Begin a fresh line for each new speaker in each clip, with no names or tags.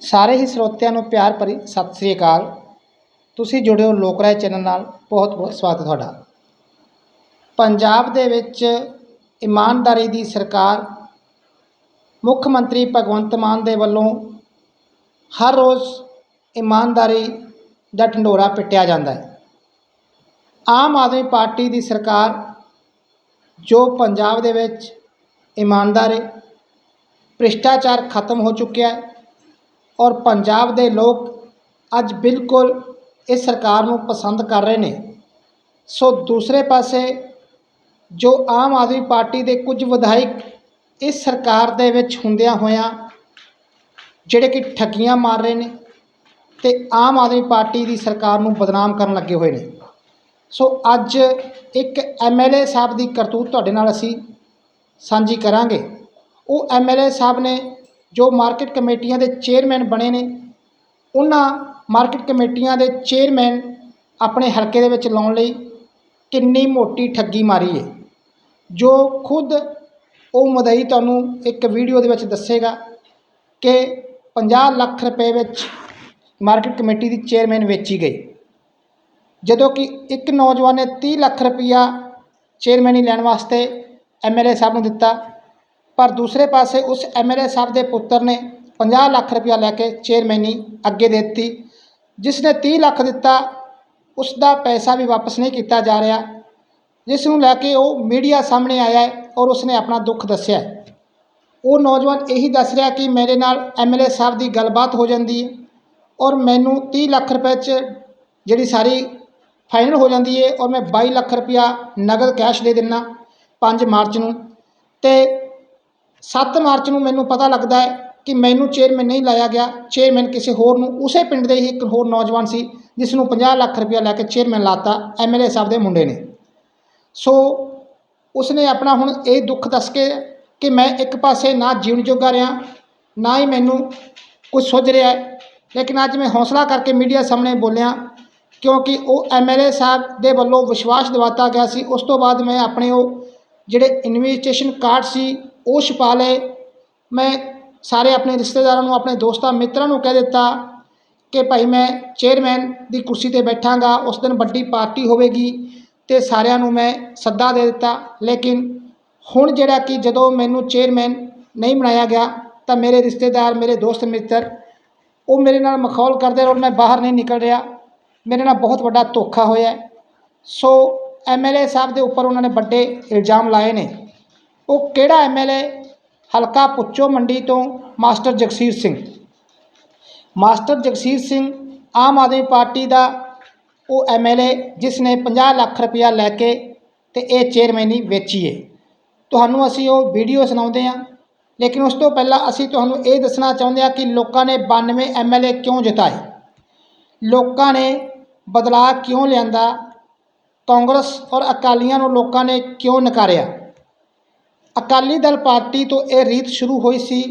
ਸਾਰੇ ਹੀ ਸਰੋਤਿਆਂ ਨੂੰ ਪਿਆਰ ਭਰੀ ਸਤਿ ਸ੍ਰੀ ਅਕਾਲ। ਤੁਸੀਂ ਜੁੜੇ ਹੋ ਲੋਕ ਰਾਏ ਚੈਨਲ ਨਾਲ। ਬਹੁਤ ਬਹੁਤ ਸਵਾਗਤ ਤੁਹਾਡਾ। ਪੰਜਾਬ ਦੇ ਵਿੱਚ ਇਮਾਨਦਾਰੀ ਦੀ ਸਰਕਾਰ ਮੁੱਖ ਮੰਤਰੀ ਭਗਵੰਤ ਮਾਨ ਦੇ ਵੱਲੋਂ ਹਰ ਰੋਜ਼ ਇਮਾਨਦਾਰੀ ਦਾ ਢੰਡੋਰਾ ਪਿੱਟਿਆ ਜਾਂਦਾ ਹੈ। ਆਮ ਆਦਮੀ ਪਾਰਟੀ ਦੀ ਸਰਕਾਰ ਜੋ ਪੰਜਾਬ ਦੇ ਵਿੱਚ ਇਮਾਨਦਾਰੀ, ਭ੍ਰਿਸ਼ਟਾਚਾਰ ਖਤਮ ਹੋ ਚੁੱਕਿਆ ਹੈ ਔਰ ਪੰਜਾਬ ਦੇ ਲੋਕ ਅੱਜ ਬਿਲਕੁਲ ਇਸ ਸਰਕਾਰ ਨੂੰ ਪਸੰਦ ਕਰ ਰਹੇ ਨੇ। ਸੋ ਦੂਸਰੇ ਪਾਸੇ ਜੋ ਆਮ ਆਦਮੀ ਪਾਰਟੀ ਦੇ ਕੁਝ ਵਿਧਾਇਕ ਇਸ ਸਰਕਾਰ ਦੇ ਵਿੱਚ ਹੁੰਦਿਆਂ ਹੋਇਆਂ ਜਿਹੜੇ ਕਿ ਠੱਗੀਆਂ ਮਾਰ ਰਹੇ ਨੇ ਤੇ ਆਮ ਆਦਮੀ ਪਾਰਟੀ ਦੀ ਸਰਕਾਰ ਨੂੰ ਬਦਨਾਮ ਕਰਨ ਲੱਗੇ ਹੋਏ ਨੇ। ਸੋ ਅੱਜ ਇੱਕ ਐਮਐਲਏ ਸਾਹਿਬ ਦੀ ਕਰਤੂਤ ਤੁਹਾਡੇ ਨਾਲ ਅਸੀਂ ਸਾਂਝੀ ਕਰਾਂਗੇ। ਉਹ ਐਮਐਲਏ ਸਾਹਿਬ ਨੇ ਜੋ ਮਾਰਕੀਟ ਕਮੇਟੀਆਂ ਦੇ ਚੇਅਰਮੈਨ ਬਣੇ ਨੇ, ਉਹਨਾਂ ਮਾਰਕੀਟ ਕਮੇਟੀਆਂ ਦੇ ਚੇਅਰਮੈਨ ਆਪਣੇ ਹਲਕੇ ਦੇ ਵਿੱਚ ਲਾਉਣ ਲਈ ਕਿੰਨੀ ਮੋਟੀ ਠੱਗੀ ਮਾਰੀ ਹੈ ਜੋ ਖੁਦ ਉਹ ਮਦਈ ਤੁਹਾਨੂੰ ਇੱਕ ਵੀਡੀਓ ਦੇ ਵਿੱਚ ਦੱਸੇਗਾ ਕਿ 50 ਲੱਖ ਰੁਪਏ ਵਿੱਚ ਮਾਰਕੀਟ ਕਮੇਟੀ ਦੀ ਚੇਅਰਮੈਨ ਵੇਚੀ ਗਈ। ਜਦੋਂ ਕਿ ਇੱਕ ਨੌਜਵਾਨ ਨੇ 30 ਲੱਖ ਰੁਪਈਆ ਹੀ ਲੈਣ ਵਾਸਤੇ ਐਮਐਲਏ ਸਾਹਿਬ ਨੂੰ ਦਿੱਤਾ ਪਰ ਦੂਸਰੇ ਪਾਸੇ ਉਸ ਐਮਐਲਏ ਸਾਹਿਬ ਦੇ ਪੁੱਤਰ ਨੇ 50 ਲੱਖ ਰੁਪਇਆ ਲੈ ਕੇ ਚੇਅਰਮੈਨੀ ਅੱਗੇ ਦੇ ਦਿੱਤੀ ਜਿਸ ਨੇ 30 ਲੱਖ ਦਿੱਤਾ ਉਸ ਦਾ ਪੈਸਾ ਵੀ ਵਾਪਸ ਨਹੀਂ ਕੀਤਾ ਜਾ ਰਿਹਾ, ਜਿਸ ਨੂੰ ਲੈ ਕੇ ਉਹ ਮੀਡੀਆ ਸਾਹਮਣੇ ਆਇਆ ਹੈ ਔਰ ਉਸਨੇ ਆਪਣਾ ਦੁੱਖ ਦੱਸਿਆ ਉਹ ਨੌਜਵਾਨ ਇਹੀ ਦੱਸ ਰਿਹਾ ਕਿ ਮੇਰੇ ਨਾਲ ਐਮਐਲਏ ਸਾਹਿਬ ਦੀ ਗੱਲਬਾਤ ਹੋ ਜਾਂਦੀ ਹੈ ਔਰ ਮੈਨੂੰ 30 ਲੱਖ ਰੁਪਏ 'ਚ ਜਿਹੜੀ ਸਾਰੀ ਫਾਈਨਲ ਹੋ ਜਾਂਦੀ ਹੈ ਔਰ ਮੈਂ 22 ਲੱਖ ਰੁਪਇਆ ਨਗਦ ਕੈਸ਼ ਦੇ ਦਿੰਦਾ 5 ਮਾਰਚ ਨੂੰ ਤੇ 7 ਮਾਰਚ ਨੂੰ ਮੈਨੂੰ ਪਤਾ ਲੱਗਦਾ ਹੈ ਕਿ ਮੈਨੂੰ ਚੇਅਰਮੈਨ ਨਹੀਂ ਲਾਇਆ ਗਿਆ। ਚੇਅਰਮੈਨ ਕਿਸੇ ਹੋਰ ਨੂੰ, ਉਸੇ ਪਿੰਡ ਦੇ ਹੀ ਇੱਕ ਹੋਰ ਨੌਜਵਾਨ ਸੀ ਜਿਸ ਨੂੰ 50 ਲੱਖ ਰੁਪਇਆ ਲੈ ਕੇ ਚੇਅਰਮੈਨ ਲਾਤਾ ਐਮਐਲਏ ਸਾਹਿਬ ਦੇ ਮੁੰਡੇ ਨੇ। ਸੋ ਉਸਨੇ ਆਪਣਾ ਹੁਣ ਇਹ ਦੁੱਖ ਦੱਸ ਕੇ ਕਿ ਮੈਂ ਇੱਕ ਪਾਸੇ ਨਾ ਜੀਣ ਜੋਗਾ ਰਿਹਾ, ਨਾ ਹੀ ਮੈਨੂੰ ਕੁਝ ਸੁੱਝ ਰਿਹਾ ਲੇਕਿਨ ਅੱਜ ਮੈਂ ਹੌਸਲਾ ਕਰਕੇ ਮੀਡੀਆ ਸਾਹਮਣੇ ਬੋਲਿਆ, ਕਿਉਂਕਿ ਉਹ ਐਮਐਲਏ ਸਾਹਿਬ ਦੇ ਵੱਲੋਂ ਵਿਸ਼ਵਾਸ ਦਿਵਾਤਾ ਗਿਆ ਸੀ। ਉਸ ਤੋਂ ਬਾਅਦ ਮੈਂ ਆਪਣੇ ਉਹ ਜਿਹੜੇ ਇਨਵੀਟੇਸ਼ਨ ਕਾਰਡ ਸੀ ਉਹ ਛਪਾ ਲਏ। ਮੈਂ ਸਾਰੇ ਆਪਣੇ ਰਿਸ਼ਤੇਦਾਰਾਂ ਨੂੰ, ਆਪਣੇ ਦੋਸਤਾਂ, ਮਿੱਤਰਾਂ ਨੂੰ ਕਹਿ ਦਿੱਤਾ ਕਿ ਭਾਈ ਮੈਂ ਚੇਅਰਮੈਨ ਦੀ ਕੁਰਸੀ ਤੇ ਬੈਠਾਂਗਾ, ਉਸ ਦਿਨ ਵੱਡੀ ਪਾਰਟੀ ਹੋਵੇਗੀ ਤੇ ਸਾਰਿਆਂ ਨੂੰ ਮੈਂ ਸੱਦਾ ਦੇ ਦਿੱਤਾ। ਲੇਕਿਨ ਹੁਣ ਜਿਹੜਾ ਕਿ ਜਦੋਂ ਮੈਨੂੰ ਚੇਅਰਮੈਨ ਨਹੀਂ ਬਣਾਇਆ ਗਿਆ, ਤਾਂ ਮੇਰੇ ਰਿਸ਼ਤੇਦਾਰ, ਮੇਰੇ ਦੋਸਤ, ਮਿੱਤਰ, ਉਹ ਮੇਰੇ ਨਾਲ ਮਖੌਲ ਕਰਦੇ ਔਰ ਮੈਂ ਬਾਹਰ ਨਹੀਂ ਨਿਕਲ ਰਿਹਾ। ਮੇਰੇ ਨਾਲ ਬਹੁਤ ਵੱਡਾ ਧੋਖਾ ਹੋਇਆ। ਹੈ। ਸੋ ਐਮਐਲਏ ਸਾਹਿਬ ਦੇ ਉੱਪਰ ਉਹਨਾਂ ਨੇ ਵੱਡੇ ਇਲਜ਼ਾਮ ਲਾਏ ਨੇ। ਉਹ ਕਿਹੜਾ ਐਮਐਲਏ ਹਲਕਾ ਪੁੱਚੋ ਮੰਡੀ ਤੋਂ, master Jagsir Singh. Master Jagsir Singh Aam Aadmi party ਦਾ ਉਹ ਐਮਐਲਏ ਜਿਸ ਨੇ 50 ਲੱਖ ਰੁਪਇਆ ਲੈ ਕੇ ਤੇ ਇਹ ਚੇਅਰਮੈਨੀ ਵੇਚੀ ਹੈ ਤੁਹਾਨੂੰ ਅਸੀਂ ਉਹ ਵੀਡੀਓ ਸੁਣਾਉਂਦੇ ਹਾਂ ਲੇਕਿਨ ਉਸ ਤੋਂ ਪਹਿਲਾਂ ਅਸੀਂ ਤੁਹਾਨੂੰ ਇਹ ਦੱਸਣਾ ਚਾਹੁੰਦੇ ਹਾਂ ਕਿ ਲੋਕਾਂ ਨੇ 92 ਐਮਐਲਏ ਕਿਉਂ ਜਿਤਾਏ? ਲੋਕਾਂ ਨੇ ਬਦਲਾਅ ਕਿਉਂ ਲਿਆਂਦਾ? ਕਾਂਗਰਸ ਔਰ ਅਕਾਲੀਆਂ ਨੂੰ ਲੋਕਾਂ ਨੇ ਕਿਉਂ ਨਕਾਰਿਆ? ਅਕਾਲੀ ਦਲ ਪਾਰਟੀ ਤੋਂ ਇਹ ਰੀਤ ਸ਼ੁਰੂ ਹੋਈ ਸੀ।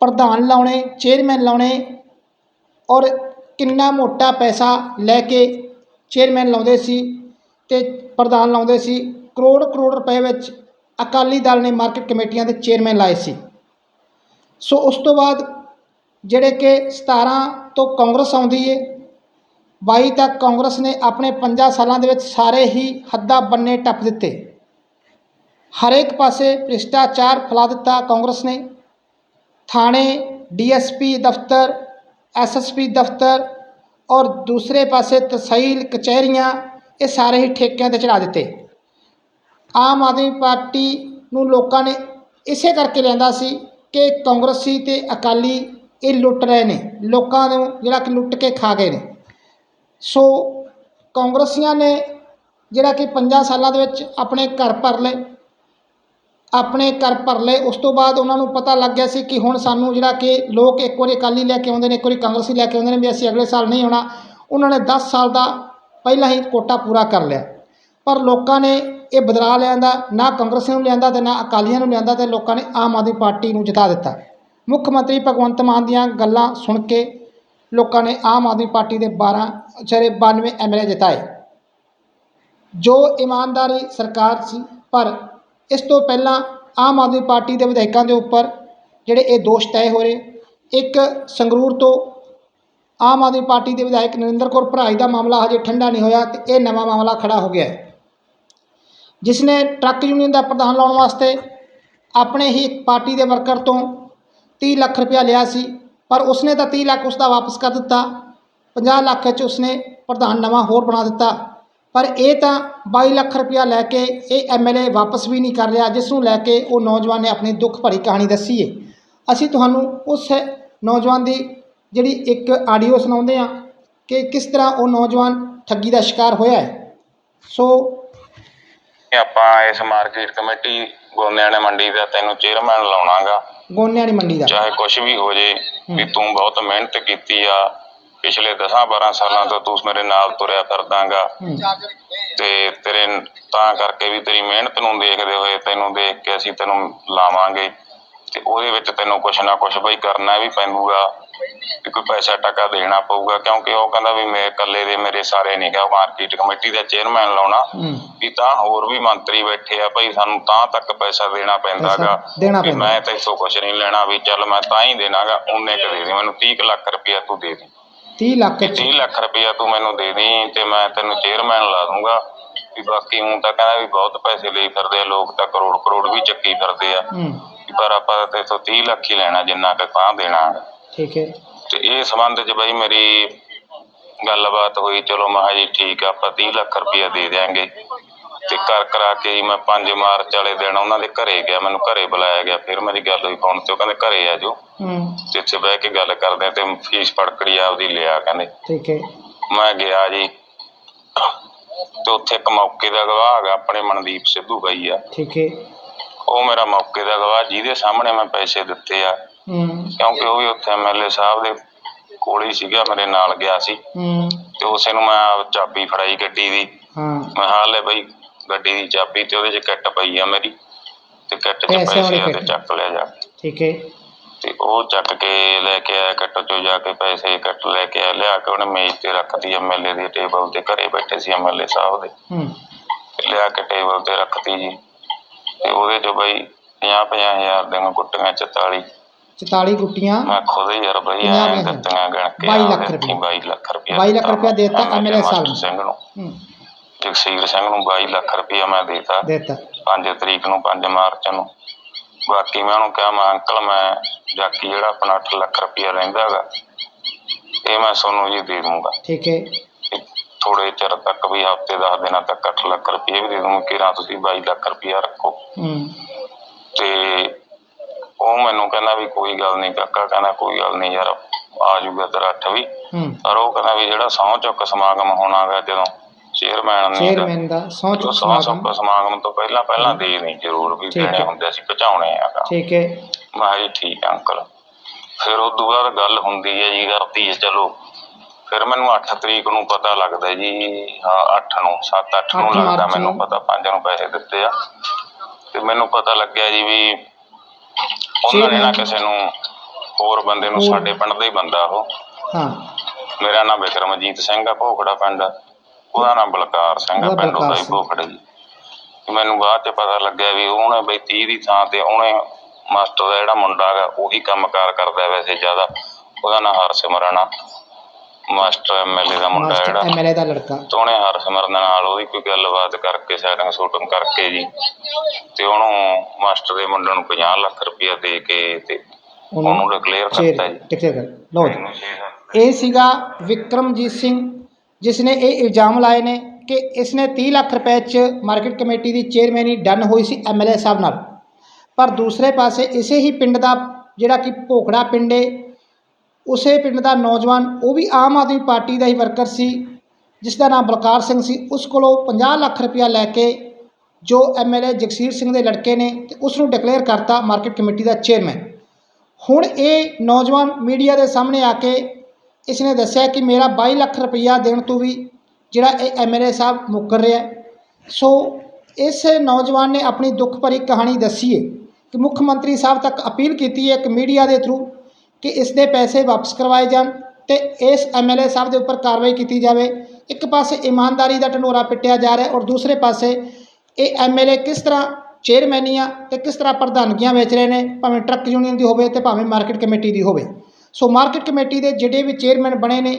ਪ੍ਰਧਾਨ ਲਾਉਣੇ, ਚੇਅਰਮੈਨ ਲਾਉਣੇ ਔਰ ਕਿੰਨਾ ਮੋਟਾ ਪੈਸਾ ਲੈ ਕੇ ਚੇਅਰਮੈਨ ਲਾਉਂਦੇ ਸੀ ਤੇ ਪ੍ਰਧਾਨ ਲਾਉਂਦੇ ਸੀ। ਕਰੋੜ ਕਰੋੜ ਰੁਪਏ ਵਿੱਚ ਅਕਾਲੀ ਦਲ ਨੇ ਮਾਰਕੀਟ ਕਮੇਟੀਆਂ ਦੇ ਚੇਅਰਮੈਨ ਲਾਏ ਸੀ। ਸੋ ਉਸ ਤੋਂ ਬਾਅਦ ਜਿਹੜੇ ਕਿ 17 ਤੋਂ ਕਾਂਗਰਸ ਆਉਂਦੀ ਏ 22 ਤੱਕ ਕਾਂਗਰਸ ਨੇ ਆਪਣੇ 5 ਸਾਲਾਂ ਦੇ ਵਿੱਚ ਸਾਰੇ ਹੀ ਹੱਦਾਂ ਬੰਨੇ ਟੱਪ ਦਿੱਤੇ। ਹਰੇਕ ਪਾਸੇ ਭ੍ਰਿਸ਼ਟਾਚਾਰ ਫੈਲਾ ਦਿੱਤਾ ਕਾਂਗਰਸ ਨੇ। ਥਾਣੇ, ਡੀਐਸਪੀ ਦਫ਼ਤਰ, ਐਸਐਸਪੀ ਦਫ਼ਤਰ ਔਰ ਦੂਸਰੇ ਪਾਸੇ ਤਹਿਸੀਲ ਕਚਹਿਰੀਆਂ, ਇਹ ਸਾਰੇ ਹੀ ਠੇਕਿਆਂ ਤੇ ਚੜਾ ਦਿੱਤੇ। ਆਮ ਆਦਮੀ ਪਾਰਟੀ ਨੂੰ ਲੋਕਾਂ ਨੇ ਇਸੇ ਕਰਕੇ ਲਿਆਂਦਾ ਸੀ ਕਿ ਕਾਂਗਰਸੀ ਤੇ ਅਕਾਲੀ ਇਹ ਲੁੱਟ ਰਹੇ ਨੇ। ਲੋਕਾਂ ਨੂੰ ਜਿਹੜਾ ਕਿ ਲੁੱਟ ਕੇ ਖਾ ਗਏ ਨੇ। ਸੋ ਕਾਂਗਰਸੀਆਂ ਨੇ ਜਿਹੜਾ ਕਿ 5 ਸਾਲਾਂ ਦੇ ਵਿੱਚ ਆਪਣੇ ਘਰ ਭਰ ਲਏ। ਆਪਣੇ ਘਰ ਭਰ ਲਏ। ਉਸ ਤੋਂ ਬਾਅਦ ਉਹਨਾਂ ਨੂੰ ਪਤਾ ਲੱਗ ਗਿਆ ਸੀ ਕਿ ਹੁਣ ਸਾਨੂੰ ਜਿਹੜਾ ਕਿ ਲੋਕ ਇੱਕ ਵਾਰੀ ਅਕਾਲੀ ਲੈ ਕੇ ਆਉਂਦੇ ਨੇ, ਇੱਕ ਵਾਰੀ ਕਾਂਗਰਸੀ ਲੈ ਕੇ ਆਉਂਦੇ ਨੇ ਵੀ ਅਸੀਂ ਅਗਲੇ ਸਾਲ ਨਹੀਂ ਆਉਣਾ। ਉਹਨਾਂ ਨੇ 10 ਸਾਲ ਦਾ ਪਹਿਲਾਂ ਹੀ ਕੋਟਾ ਪੂਰਾ ਕਰ ਲਿਆ। ਪਰ ਲੋਕਾਂ ਨੇ ਇਹ ਬਦਲਾ ਲਿਆਂਦਾ, ਨਾ ਕਾਂਗਰਸ ਨੂੰ ਲਿਆਂਦਾ ਤੇ ਨਾ ਅਕਾਲੀਆਂ ਨੂੰ ਲਿਆਂਦਾ ਤੇ ਲੋਕਾਂ ਨੇ ਆਮ ਆਦਮੀ ਪਾਰਟੀ ਨੂੰ ਜਿਤਾ ਦਿੱਤਾ। ਮੁੱਖ ਮੰਤਰੀ ਭਗਵੰਤ ਮਾਨ ਦੀਆਂ ਗੱਲਾਂ ਸੁਣ ਕੇ ਲੋਕਾਂ ਨੇ ਆਮ ਆਦਮੀ ਪਾਰਟੀ ਦੇ 12 ਸਾਰੇ 92 ਐਮਐਲਏ ਜਿਤਾਏ। ਜੋ ਇਮਾਨਦਾਰੀ ਸਰਕਾਰ ਸੀ, ਪਰ ਇਸ ਤੋਂ ਪਹਿਲਾਂ ਆਮ ਆਦਮੀ ਪਾਰਟੀ ਦੇ ਵਿਧਾਇਕਾਂ ਦੇ ਉੱਪਰ ਜਿਹੜੇ ਇਹ ਦੋਸ਼ ਤੈਅ ਹੋ ਰਹੇ, ਇੱਕ ਸੰਗਰੂਰ ਤੋਂ ਆਮ ਆਦਮੀ ਪਾਰਟੀ ਦੇ ਵਿਧਾਇਕ ਨਰਿੰਦਰ ਕੌਰ ਭਰਾਈ ਦਾ ਮਾਮਲਾ ਹਜੇ ਠੰਡਾ ਨਹੀਂ ਹੋਇਆ ਤੇ ਇਹ ਨਵਾਂ ਮਾਮਲਾ ਖੜਾ ਹੋ ਗਿਆ ਹੈ। ਜਿਸ ਨੇ ਟਰੱਕ ਯੂਨੀਅਨ ਦਾ ਪ੍ਰਧਾਨ ਲਾਉਣ ਵਾਸਤੇ ਆਪਣੇ ਹੀ ਪਾਰਟੀ ਦੇ ਵਰਕਰ ਤੋਂ 30 ਲੱਖ ਰੁਪਇਆ ਲਿਆ ਸੀ, ਪਰ ਉਸਨੇ ਤਾਂ 30 ਲੱਖ ਉਸਦਾ ਵਾਪਸ ਕਰ ਦਿੱਤਾ 50 ਲੱਖ 'ਚ ਉਸਨੇ ਪ੍ਰਧਾਨ ਨਵਾਂ ਹੋਰ ਬਣਾ ਦਿੱਤਾ। ਪਰ ਇਹ ਤਾਂ 22 ਲੱਖ ਰੁਪਇਆ ਲੈ ਕੇ ਇਹ ਐਮਐਲਏ ਵਾਪਸ ਵੀ ਨਹੀਂ ਕਰ ਰਿਹਾ ਜਿਸ ਨੂੰ ਲੈ ਕੇ ਉਹ ਨੌਜਵਾਨ ਨੇ ਆਪਣੀ ਦੁੱਖ ਭਰੀ ਕਹਾਣੀ ਦੱਸੀ ਹੈ ਅਸੀਂ ਤੁਹਾਨੂੰ ਉਸ ਨੌਜਵਾਨ ਦੀ ਜਿਹੜੀ ਇੱਕ ਆਡੀਓ ਸੁਣਾਉਂਦੇ ਹਾਂ ਕਿ ਕਿਸ ਤਰ੍ਹਾਂ ਉਹ ਨੌਜਵਾਨ ਠੱਗੀ ਦਾ ਸ਼ਿਕਾਰ ਹੋਇਆ ਹੈ। ਸੋ
ਆਪਾਂ ਇਸ ਮਾਰਕੀਟ ਕਮੇਟੀ ਗੋਨਿਆਣੇ ਮੰਡੀ ਦਾ ਤੈਨੂੰ ਚੇਅਰਮੈਨ ਲਾਉਣਾਗਾ।
ਗੋਨਿਆਂ ਦੀ ਮੰਡੀ ਦਾ।
ਚਾਹੇ ਕੁਝ ਵੀ ਹੋ ਜੇ ਵੀ ਤੂੰ ਬਹੁਤ ਮਿਹਨਤ ਕੀਤੀ ਆ ਪਿਛਲੇ 10-12 ਸਾਲਾਂ ਤੋਂ ਤੂੰ ਮੇਰੇ ਨਾਲ ਤੁਰਿਆ ਫਿਰਦਾਗਾ। ਤੇ ਤੇਰੇ ਤਾਂ ਕਰਕੇ ਵੀ ਤੇਰੀ ਮਿਹਨਤ ਨੂੰ ਦੇਖਦੇ ਹੋਏ ਤੈਨੂੰ ਦੇਖ ਕੇ ਅਸੀਂ ਤੈਨੂੰ ਲਾਵਾਂਗੇ। ਤੇ ਉਹਦੇ ਵਿੱਚ ਤੈਨੂੰ ਕੁਛ ਨਾ ਕੁਛ ਬਈ ਕਰਨਾ ਵੀ ਪੈਂਦੂਗਾ। ਵੀ ਕੋਈ ਪੈਸਾ ਟਕਾ ਦੇਣਾ ਪਊਗਾ ਕਿਉਂਕਿ ਉਹ ਕਹਿੰਦਾ ਵੀ ਮੇਰੇ ਇਕੱਲੇ ਦੇ ਮੇਰੇ ਸਾਰੇ ਨਹੀਂ ਗਾ ਮਾਰਕੀਟ ਕਮੇਟੀ ਦਾ ਚੇਅਰਮੈਨ ਲਾਉਣਾ। ਵੀ ਤਾਂ ਹੋਰ ਵੀ ਮੰਤਰੀ ਬੈਠੇ ਆ ਭਾਈ ਸਾਨੂੰ ਤਾਂ ਤੱਕ ਪੈਸਾ ਦੇਣਾ ਪੈਂਦਾਗਾ।
ਦੇਣਾ
ਵੀ। ਮੈਂ ਤਾਂ ਇਥੋਂ ਕੁਛ ਨਹੀਂ ਲੈਣਾ ਵੀ ਚੱਲ ਮੈਂ ਤਾਂ ਹੀ ਦੇਣਾਗਾ ਉਹਨੇ ਕ ਦੇ ਦੇ ਮੈਨੂੰ 30 ਕੁ ਲੱਖ ਰੁਪਇਆ ਤੂੰ ਦੇ ਦੇ
30 ਲੱਖ ਵਿੱਚ
30 ਲੱਖ ਰੁਪਇਆ ਤੂੰ ਮੈਨੂੰ ਦੇ ਦੇ ਤੇ ਮੈਂ ਤੈਨੂੰ ਚੇਅਰਮੈਨ ਲਾ ਦੂੰਗਾ। ਵੀ ਬਾਕੀ ਹੁਣ ਤਾਂ ਕਹਿੰਦਾ ਵੀ ਬਹੁਤ ਪੈਸੇ ਲਈ ਫਿਰਦੇ ਆ ਲੋਕ ਤਾਂ ਕਰੋੜ ਕਰੋੜ ਵੀ ਚੱਕੀ ਫਿਰਦੇ ਆ।
ਹੂੰ।
ਪਰ ਆਪਾਂ ਤੇ ਇਥੋਂ 30 ਲੱਖ ਹੀ ਲੈਣਾ ਜਿੰਨਾ ਕੁ ਤਾਂ ਦੇਣਾ।
ਠੀਕ ਹੈ।
ਤੇ ਇਹ ਸੰਬੰਧ 'ਚ ਬਈ ਮੇਰੀ ਗੱਲਬਾਤ ਹੋਈ ਚਲੋ ਮੈਂ ਕਿਹਾ ਜੀ ਠੀਕ ਆ ਆਪਾਂ 30 ਲੱਖ ਰੁਪਇਆ ਦੇ ਦਿਆਂਗੇ। ਤੇ ਕਰ ਕਰਾ ਕੇ ਮੈਂ 5 ਮਾਰਚ ਵਾਲੇ ਦਿਨ ਉਹਨਾਂ ਦੇ ਘਰੇ ਗਿਆ ਮੈਨੂੰ ਘਰੇ ਬੁਲਾਇਆ ਗਿਆ ਫਿਰ ਮੇਰੀ ਗੱਲ ਹੋਈ ਫੋਨ ਤੇ ਉਹ ਕਹਿੰਦੇ ਘਰੇ ਆ ਜੋ
ਹੂੰ।
ਤੇ ਇੱਥੇ ਬਹਿ ਕੇ ਗੱਲ ਕਰਦੇ ਆ ਤੇ ਫੀਸ ਫੜਕੜੀ ਆਪਦੀ ਲਿਆ ਕਹਿੰਦੇ।
ਠੀਕ ਹੈ।
ਮੈਂ ਗਿਆ ਜੀ ਤੇ ਉੱਥੇ ਇੱਕ ਮੌਕੇ ਦਾ ਗਵਾਹ ਹੈਗਾ ਆਪਣੇ ਮਨਦੀਪ ਸਿੱਧੂ ਬਾਈ ਆ।
ਠੀਕ ਹੈ।
ਉਹ ਮੇਰਾ ਮੌਕੇ ਦਾ ਗਵਾਹ ਜਿਹਦੇ ਸਾਹਮਣੇ ਮੈਂ ਪੈਸੇ ਦਿੱਤੇ ਆ।
ਹੂੰ।
ਕਿਉਂਕਿ ਉਹ ਵੀ ਉੱਥੇ ਐਮਐਲਏ ਸਾਹਿਬ ਦੇ ਕੋਲ ਹੀ ਸੀਗਾ ਮੇਰੇ ਨਾਲ ਗਿਆ ਸੀ।
ਹੂੰ।
ਤੇ ਉਸੇ ਨੂੰ ਮੈਂ ਚਾਬੀ ਫੜਾਈ ਗੱਡੀ ਦੀ।
ਹਾਂ।
ਮੈਂ ਹਾਲ ਲੈ ਬਈ ਗੱਡੀ ਦੀ ਚਾਬੀ ਤੇ ਉਹਦੇ 'ਚ ਕਿੱਟ ਪਈ ਆ ਮੇਰੀ ਤੇ ਕਿੱਟ 'ਚ
ਪੈਸੇ ਵਾਲੀ
ਉਹਦੇ
ਕਿੱਟ।
ਚੱਕ ਲਿਆ ਜਾ ਕੇ।
ਠੀਕ ਹੈ
ਤੇ ਉਹ ਚੱਕ ਕੇ ਲੈ ਕੇ ਆਇਆ ਕਿੱਟ 'ਚੋਂ ਜਾ ਕੇ ਪੈਸੇ ਕੱਟ ਲੈ ਕੇ ਆਇਆ ਲਿਆ ਕੇ ਉਹਨੇ ਮੇਜ਼ ਤੇ ਰੱਖਤੀ ਐਮਐਲਏ ਦੀ ਟੇਬਲ ਤੇ ਘਰੇ ਬੈਠੇ ਸੀ ਐਮਐਲਏ ਸਾਹਿਬ ਦੇ
ਹੂੰ
ਤੇ ਲਿਆ ਕੇ ਟੇਬਲ ਤੇ ਰੱਖਤੀ ਜੀ ਤੇ ਉਹਦੇ 'ਚ ਬਈ 50 ਹਜ਼ਾਰ ਦੀਆਂ ਗੁੱਟੀਆਂ 44
44 ਗੁੱਟੀਆਂ
ਮੈਂ ਖੁਦ ਹੀ ਯਾਰ ਬਈ
ਪੰਜਾਹ
ਐਂ। ਦਿੱਤੀਆਂ ਗਣ ਕੇ
22 ਲੱਖ
ਆਪਦੇ
ਰੁਪਏ।
22 ਲੱਖ ਰੁਪਏ
22 ਲੱਖ ਰੁਪਇਆ ਦੇ ਦਿੱਤਾ MLA ਸਾਹਿਬ ਨੂੰ।
ਸਿੰਘ ਨੂੰ
ਹੂੰ
ਜਗਸੀਰ ਸਿੰਘ ਨੂੰ 22 ਲੱਖ ਰੁਪਇਆ ਮੈਂ ਦੇਤਾ।
ਦੇਤਾ।
5 ਤਰੀਕ ਨੂੰ 5 ਮਾਰਚ ਨੂੰ। ਬਾਕੀ ਮੈਂ ਉਹਨੂੰ ਕਿਹਾ ਮੈਂ ਅੰਕਲ ਮੈਂ ਜਾਕੀ ਜਿਹੜਾ ਆਪਣਾ 8 ਲੱਖ ਰੁਪਇਆ ਰਹਿੰਦਾ ਹੈਗਾ ਇਹ ਮੈਂ ਤੁਹਾਨੂੰ ਜੀ ਦੇ ਦੂੰਗਾ
ਠੀਕ ਹੈ।
ਥੋੜੇ ਚਿਰ ਤੱਕ ਵੀ ਹਫ਼ਤੇ 10 ਦਿਨਾਂ ਤੱਕ 8 ਲੱਖ ਰੁਪਏ ਵੀ ਦੇ ਦੂੰਗਾ ਕਿ ਨਾ ਤੁਸੀਂ 22 ਲੱਖ ਰੁਪਇਆ ਰੱਖੋ।
ਹੂੰ।
ਤੇ ਉਹ ਮੈਨੂੰ ਕਹਿੰਦਾ ਵੀ ਕੋਈ ਗੱਲ ਨਹੀਂ ਕਾਕਾ ਕਹਿੰਦਾ ਕੋਈ ਗੱਲ ਨਹੀਂ ਯਾਰ ਆ ਜਾਊਗਾ ਤੇਰਾ ਅੱਠ ਵੀ।
ਹੂੰ।
ਪਰ ਉਹ ਕਹਿੰਦਾ ਵੀ ਜਿਹੜਾ ਸਹੁੰ ਚੁੱਕ ਸਮਾਗਮ ਹੋਣਾਗਾ ਜਦੋਂ ਚੇਅਰਮੈਨ ਨੇ
ਚੇਅਰਮੈਨ ਦਾ ਸਹੁੰ ਚੁੱਕ ਸਮਾਗਮ
ਤੋਂ ਪਹਿਲਾਂ ਪਹਿਲਾਂ ਦੇ ਨਹੀਂ ਜ਼ਰੂਰ ਵੀ
ਠੀਕ
ਦੇਣੇ
ਹੈ।
ਹੁੰਦੇ ਸੀ ਪਹੁੰਚਾਉਣੇ ਆਗਾ
ਠੀਕ ਹੈ।
ਮੈਂ ਕਿਹਾ ਜੀ ਠੀਕ ਆ ਅੰਕਲ। ਫਿਰ ਉਸ ਤੋਂ ਬਾਅਦ ਗੱਲ ਹੁੰਦੀ ਹੈ ਜੀ ਕਰਦੀ ਹੈ ਚਲੋ। ਫਿਰ ਮੈਨੂੰ 8 ਤਰੀਕ ਨੂੰ ਪਤਾ ਲੱਗਦਾ ਜੀ ਹਾਂ 8 ਨੂੰ 7 8 ਨੂੰ
ਅੱਠ
ਲੱਗਦਾ ਮੈਨੂੰ
ਨੂੰ।
ਪਤਾ 5 ਨੂੰ ਪੈਸੇ ਦਿੱਤੇ ਆ। ਤੇ ਮੈਨੂੰ ਪਤਾ ਲੱਗਿਆ ਜੀ ਵੀ ਉਹਨਾਂ ਨੇ ਨਾ
Chairman-
ਕਿਸੇ ਨੂੰ ਹੋਰ ਬੰਦੇ ਨੂੰ
ਹੋਰ-
ਸਾਡੇ ਪਿੰਡ ਦਾ ਹੀ ਬੰਦਾ ਉਹ।
ਹਾਂ।
ਮੇਰਾ ਨਾਮ ਵਿਕਰਮਜੀਤ ਸਿੰਘ ਆ ਭੋਖੜਾ ਪਿੰਡ। ਉਹਦਾ ਨਾਮ ਬਲਕਾਰ ਸਿੰਘ ਆ
ਉਹਦਾ
ਪਿੰਡ
ਬਲਕਾਰ
ਹੀ
ਸਿੰਘ।
ਜੀ। ਤੇ ਮੈਨੂੰ ਬਾਅਦ ਚ ਪਤਾ ਲੱਗਿਆ ਵੀ ਉਹਨੇ ਬਈ 30 ਦੀ ਥਾਂ ਤੇ ਉਹਨੇ ਮਾਸਟਰ ਦਾ ਜਿਹੜਾ ਮੁੰਡਾ ਹੈਗਾ ਉਹੀ ਕੰਮਕਾਰ ਕਰਦਾ ਵੈਸੇ ਜ਼ਿਆਦਾ। ਉਹਦਾ ਨਾਮ ਹਰਸਿਮਰਨ ਆ। ਮਾਸਟਰ ਐਮਐਲਏ ਦਾ ਮੁੰਡਾ
ਮਾਸਟਰ
ਜਿਹੜਾ।
ਐਮਐਲਏ ਦਾ ਲੜਕਾ।
ਤੇ ਉਹਨੇ ਹਰਸਿਮਰਨ ਦੇ ਨਾਲ ਉਹਦੀ ਕੋਈ ਗੱਲਬਾਤ ਕਰਕੇ ਸੈਟਿੰਗ ਸ਼ੂਟਿੰਗ ਕਰਕੇ ਜੀ। ਤੇ ਉਹਨੂੰ ਮਾਸਟਰ ਦੇ ਮੁੰਡੇ ਨੂੰ 50 ਲੱਖ ਰੁਪਇਆ ਦੇ ਕੇ ਤੇ ਉਹਨੂੰ ਡਿਕਲੇਅਰ ਕਰਤਾ ਜੀ।
ਕਰ। ਲਓ ਇਹ ਸੀਗਾ ਵਿਕਰਮਜੀਤ ਸਿੰਘ ਜਿਸ ਨੇ ਇਹ ਇਲਜ਼ਾਮ ਲਾਏ ਨੇ ਕਿ ਇਸ ਨੇ 30 ਲੱਖ ਰੁਪਏ 'ਚ ਮਾਰਕੀਟ ਕਮੇਟੀ ਦੀ ਚੇਅਰਮੈਨੀ ਡਨ ਹੋਈ ਸੀ ਐਮਐਲਏ ਸਾਹਿਬ ਨਾਲ। ਪਰ ਦੂਸਰੇ ਪਾਸੇ ਇਸੇ ਹੀ ਪਿੰਡ ਦਾ ਜਿਹੜਾ ਕਿ ਭੋਖੜਾ ਪਿੰਡ ਏ, ਉਸੇ ਪਿੰਡ ਦਾ ਨੌਜਵਾਨ, ਉਹ ਵੀ ਆਮ ਆਦਮੀ ਪਾਰਟੀ ਦਾ ਹੀ ਵਰਕਰ ਸੀ ਜਿਸ ਦਾ ਨਾਮ ਬਲਕਾਰ ਸਿੰਘ ਸੀ। ਉਸ ਕੋਲੋਂ 50 ਲੱਖ ਰੁਪਇਆ ਲੈ ਕੇ ਜੋ ਐਮਐਲਏ ਜਗਸੀਰ ਸਿੰਘ ਦੇ ਲੜਕੇ ਨੇ ਤੇ ਉਸ ਨੂੰ ਡਿਕਲੇਅਰ ਕਰਤਾ ਮਾਰਕੀਟ ਕਮੇਟੀ ਦਾ ਚੇਅਰਮੈਨ ਹੁਣ ਇਹ ਨੌਜਵਾਨ ਮੀਡੀਆ ਦੇ ਸਾਹਮਣੇ ਆ ਕੇ ਇਸ ਨੇ ਦੱਸਿਆ ਕਿ ਮੇਰਾ ਬਾਈ ਲੱਖ ਰੁਪਈਆ ਦੇਣ ਤੋਂ ਵੀ ਜਿਹੜਾ ਇਹ ਐਮਐਲਏ ਸਾਹਿਬ ਮੁੱਕਰ ਰਿਹਾ ਸੋ ਇਸ ਨੌਜਵਾਨ ਨੇ ਆਪਣੀ ਦੁੱਖ ਭਰੀ ਕਹਾਣੀ ਦੱਸੀ ਹੈ ਕਿ ਮੁੱਖ ਮੰਤਰੀ ਸਾਹਿਬ ਤੱਕ ਅਪੀਲ ਕੀਤੀ ਹੈ ਇੱਕ ਮੀਡੀਆ ਦੇ ਥਰੂ ਕਿ ਇਸ ਦੇ ਪੈਸੇ ਵਾਪਸ ਕਰਵਾਏ ਜਾਣ ਤੇ ਇਸ ਐਮਐਲਏ ਸਾਹਿਬ ਦੇ ਉੱਪਰ ਕਾਰਵਾਈ ਕੀਤੀ ਜਾਵੇ। ਇੱਕ ਪਾਸੇ ਇਮਾਨਦਾਰੀ ਦਾ ਢੰਡੋਰਾ ਪਿੱਟਿਆ ਜਾ ਰਿਹਾ ਔਰ ਦੂਸਰੇ ਪਾਸੇ ਇਹ ਐਮਐਲਏ ਕਿਸ ਤਰ੍ਹਾਂ ਚੇਅਰਮੈਨੀਆਂ ਤੇ ਕਿਸ ਤਰ੍ਹਾਂ ਪ੍ਰਧਾਨਗੀਆਂ ਵੇਚ ਰਹੇ ਨੇ, ਭਾਵੇਂ ਟਰੱਕ ਯੂਨੀਅਨ ਦੀ ਹੋਵੇ ਤੇ ਭਾਵੇਂ ਮਾਰਕੀਟ ਕਮੇਟੀ ਦੀ ਹੋਵੇ। ਸੋ ਮਾਰਕੀਟ ਕਮੇਟੀ ਦੇ ਜਿਹੜੇ ਵੀ ਚੇਅਰਮੈਨ ਬਣੇ ਨੇ,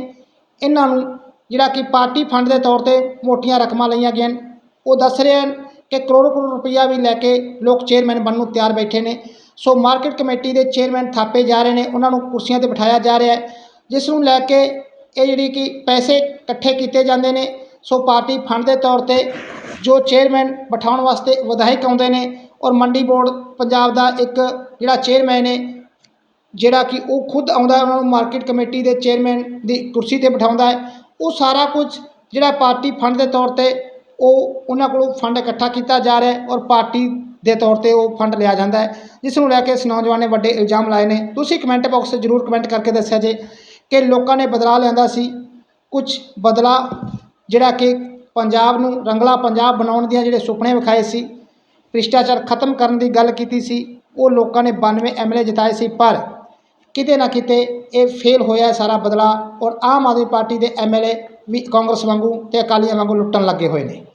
ਇਹਨਾਂ ਨੂੰ ਜਿਹੜਾ ਕਿ ਪਾਰਟੀ ਫੰਡ ਦੇ ਤੌਰ ਤੇ ਮੋਟੀਆਂ ਰਕਮਾਂ ਲਈਆਂ ਗਈਆਂ ਨੇ। ਉਹ ਦੱਸ ਰਹੇ ਹਨ ਕਿ ਕਰੋੜ ਕਰੋੜ ਰੁਪਈਆ ਵੀ ਲੈ ਕੇ ਲੋਕ ਚੇਅਰਮੈਨ ਬਣਨ ਨੂੰ ਤਿਆਰ ਬੈਠੇ ਨੇ। ਸੋ ਮਾਰਕੀਟ ਕਮੇਟੀ ਦੇ ਚੇਅਰਮੈਨ ਥਾਪੇ ਜਾ ਰਹੇ ਨੇ, ਉਹਨਾਂ ਨੂੰ ਕੁਰਸੀਆਂ ਤੇ ਬਿਠਾਇਆ ਜਾ ਰਿਹਾ ਹੈ, ਜਿਸ ਨੂੰ ਲੈ ਕੇ ਇਹ ਜਿਹੜੀ ਕਿ ਪੈਸੇ ਇਕੱਠੇ ਕੀਤੇ ਜਾਂਦੇ ਨੇ। ਸੋ ਪਾਰਟੀ ਫੰਡ ਦੇ ਤੌਰ ਤੇ ਜੋ ਚੇਅਰਮੈਨ ਬਿਠਾਉਣ ਵਾਸਤੇ ਵਿਧਾਇਕ ਆਉਂਦੇ ਨੇ, ਔਰ ਮੰਡੀ ਬੋਰਡ ਪੰਜਾਬ ਦਾ ਇੱਕ ਜਿਹੜਾ ਚੇਅਰਮੈਨ ਹੈ ਜਿਹੜਾ ਕਿ ਉਹ ਖੁਦ ਆਉਂਦਾ ਉਹਨਾਂ ਨੂੰ ਮਾਰਕੀਟ ਕਮੇਟੀ ਦੇ ਚੇਅਰਮੈਨ ਦੀ ਕੁਰਸੀ ਤੇ ਬਿਠਾਉਂਦਾ ਹੈ। ਉਹ ਸਾਰਾ ਕੁਝ ਜਿਹੜਾ ਪਾਰਟੀ ਫੰਡ ਦੇ ਤੌਰ ਤੇ ਉਹ ਉਹਨਾਂ ਕੋਲੋਂ ਫੰਡ ਇਕੱਠਾ ਕੀਤਾ ਜਾ ਰਿਹਾ ਔਰ ਪਾਰਟੀ ਦੇ ਤੌਰ ਤੇ ਉਹ ਫੰਡ ਲਿਆ ਜਾਂਦਾ ਹੈ। ਜਿਸ ਨੂੰ ਲੈ ਕੇ ਇਸ ਨੌਜਵਾਨ ਨੇ ਵੱਡੇ ਇਲਜ਼ਾਮ ਲਾਏ ਨੇ। ਤੁਸੀਂ ਕਮੈਂਟ ਬਾਕਸ 'ਚ ਜ਼ਰੂਰ ਕਮੈਂਟ ਕਰਕੇ ਦੱਸਿਆ ਜੇ ਕਿ ਲੋਕਾਂ ਨੇ ਬਦਲਾ ਲਿਆਂਦਾ ਸੀ। ਕੁਝ ਬਦਲਾ ਜਿਹੜਾ ਕਿ ਪੰਜਾਬ ਨੂੰ ਰੰਗਲਾ ਪੰਜਾਬ ਬਣਾਉਣ ਦੀਆਂ ਜਿਹੜੇ ਸੁਪਨੇ ਵਿਖਾਏ ਸੀ, ਭ੍ਰਿਸ਼ਟਾਚਾਰ ਖਤਮ ਕਰਨ ਦੀ ਗੱਲ ਕੀਤੀ ਸੀ, ਉਹ ਲੋਕਾਂ ਨੇ 92 ਐਮਐਲਏ ਜਿਤਾਏ ਸੀ। ਪਰ ਕਿਤੇ ਨਾ ਕਿਤੇ ਇਹ ਫੇਲ ਹੋਇਆ ਸਾਰਾ ਬਦਲਾ ਔਰ ਆਮ ਆਦਮੀ ਪਾਰਟੀ ਦੇ ਐਮਐਲਏ ਵੀ ਕਾਂਗਰਸ ਵਾਂਗੂ ਅਤੇ ਅਕਾਲੀਆਂ ਵਾਂਗੂ ਲੁੱਟਣ ਲੱਗੇ ਹੋਏ ਨੇ।